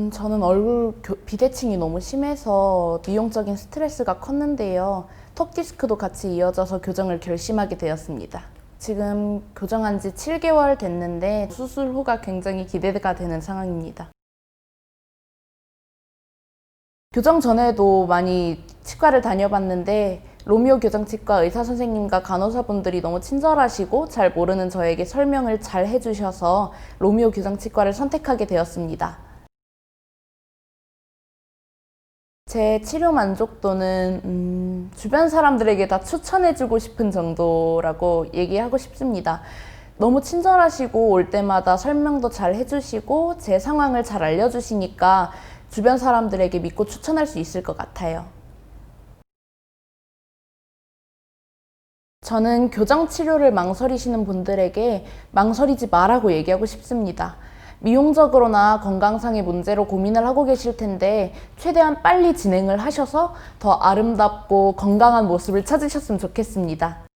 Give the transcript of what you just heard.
음, 저는 얼굴 교- 비대칭이 너무 심해서 미용적인 스트레스가 컸는데요. 턱 디스크도 같이 이어져서 교정을 결심하게 되었습니다. 지금 교정한 지 7개월 됐는데 수술 후가 굉장히 기대가 되는 상황입니다. 교정 전에도 많이 치과를 다녀봤는데 로미오 교정 치과 의사 선생님과 간호사분들이 너무 친절하시고 잘 모르는 저에게 설명을 잘 해주셔서 로미오 교정 치과를 선택하게 되었습니다. 제 치료 만족도는 음, 주변 사람들에게 다 추천해주고 싶은 정도라고 얘기하고 싶습니다. 너무 친절하시고 올 때마다 설명도 잘 해주시고 제 상황을 잘 알려주시니까 주변 사람들에게 믿고 추천할 수 있을 것 같아요. 저는 교정 치료를 망설이시는 분들에게 망설이지 말라고 얘기하고 싶습니다. 미용적으로나 건강상의 문제로 고민을 하고 계실 텐데 최대한 빨리 진행을 하셔서 더 아름답고 건강한 모습을 찾으셨으면 좋겠습니다.